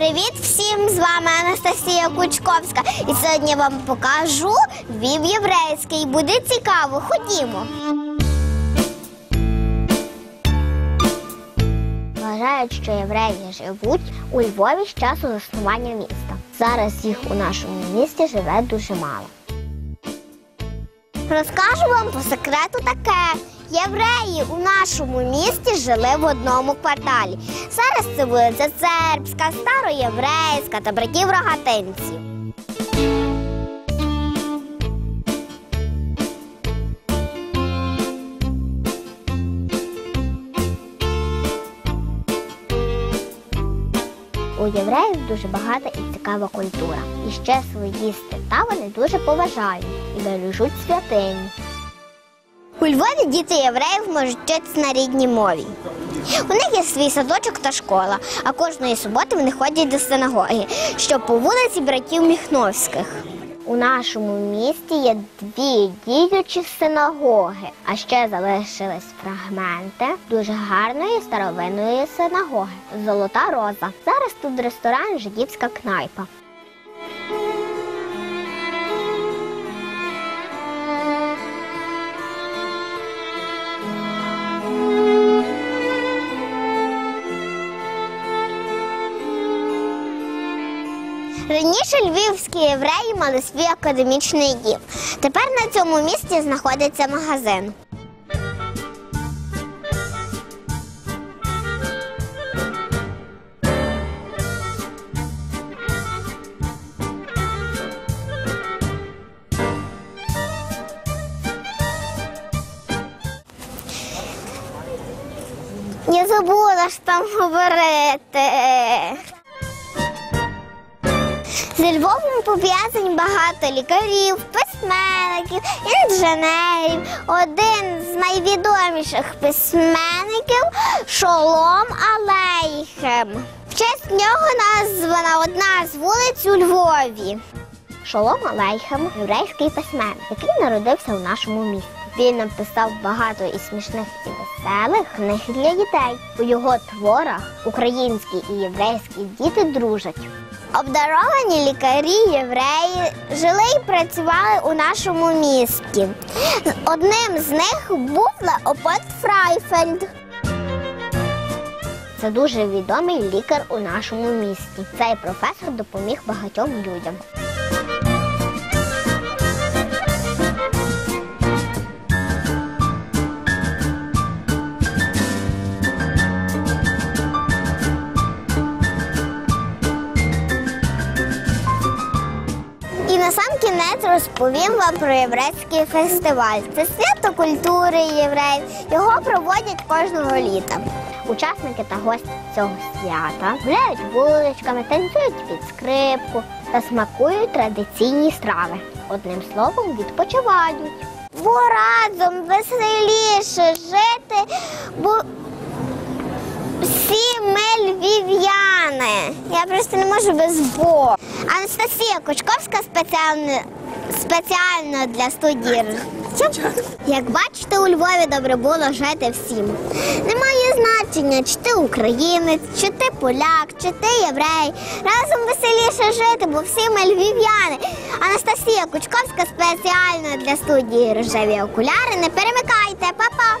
Привіт всім! З вами Анастасія Кучковська. І сьогодні вам покажу вів єврейський. Буде цікаво. Ходімо. Вважають, що євреї живуть у Львові з часу заснування міста. Зараз їх у нашому місті живе дуже мало. Розкажу вам по секрету таке. Євреї у нашому місті жили в одному кварталі. Зараз це вулиця Сербська, Староєврейська та братів Рогатинців. У євреїв дуже багата і цікава культура. І ще свої свята вони дуже поважають і бережуть святині. У Львові діти євреїв можуть вчитися на рідній мові. У них є свій садочок та школа, а кожної суботи вони ходять до синагоги, що по вулиці братів Міхновських. У нашому місті є дві діючі синагоги, а ще залишились фрагменти дуже гарної старовинної синагоги Золота Роза. Зараз тут ресторан Жидівська кнайпа. Раніше львівські євреї мали свій академічний дім. Тепер на цьому місці знаходиться магазин. Я забула що там говорити. Львовом пов'язані багато лікарів, письменників, інженерів. Один з найвідоміших письменників Шолом Алейхем. В честь нього названа одна з вулиць у Львові. Шолом Алейхем єврейський письменник, який народився у нашому місті. Він написав багато і смішних і веселих книг для дітей. У його творах українські і єврейські діти дружать. Обдаровані лікарі євреї жили і працювали у нашому місті. Одним з них був Леопольд Фрайфельд. Це дуже відомий лікар у нашому місті. Цей професор допоміг багатьом людям. Кінець розповім вам про єврейський фестиваль. Це свято культури євреїв. Його проводять кожного літа. Учасники та гості цього свята гуляють вуличками, танцюють під скрипку та смакують традиційні страви. Одним словом, відпочивають. Бо разом веселіше жити, бо всі ми львів'яни. Я просто не можу без бо. Анастасія Кучковська спеціально, спеціально для студії. Як бачите, у Львові добре було жити всім. Немає значення, чи ти українець, чи ти поляк, чи ти єврей. Разом веселіше жити, бо всі ми львів'яни. Анастасія Кучковська спеціально для студії Рожеві окуляри. Не перемикайте, Па-па!